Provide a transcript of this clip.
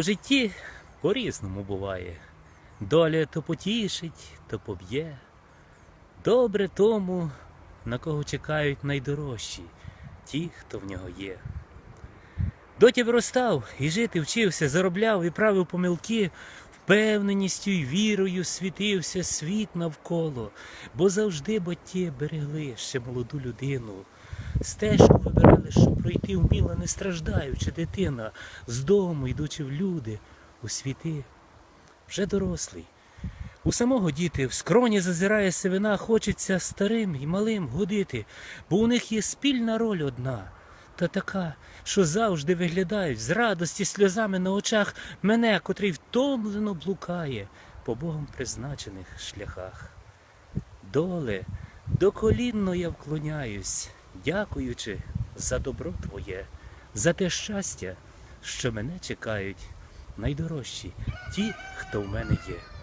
У житті по-різному буває. Доля то потішить, то поб'є. Добре тому, на кого чекають найдорожчі, ті, хто в нього є. Доті виростав і жити вчився, заробляв і правив помилки, впевненістю й вірою світився світ навколо, бо завжди батьки берегли ще молоду людину. Стежку вибирали, щоб пройти вміла, не страждаючи дитина, з дому, йдучи в люди, у світи. Вже дорослий. У самого діти в скроні зазирає сивина, хочеться старим і малим годити, бо у них є спільна роль одна, та така, що завжди виглядають з радості сльозами на очах мене, котрий втомлено блукає по Богом призначених шляхах. Доле, доколінно я вклоняюсь, дякуючи за добро Твоє, за те щастя, що мене чекають найдорожчі, ті, хто в мене є.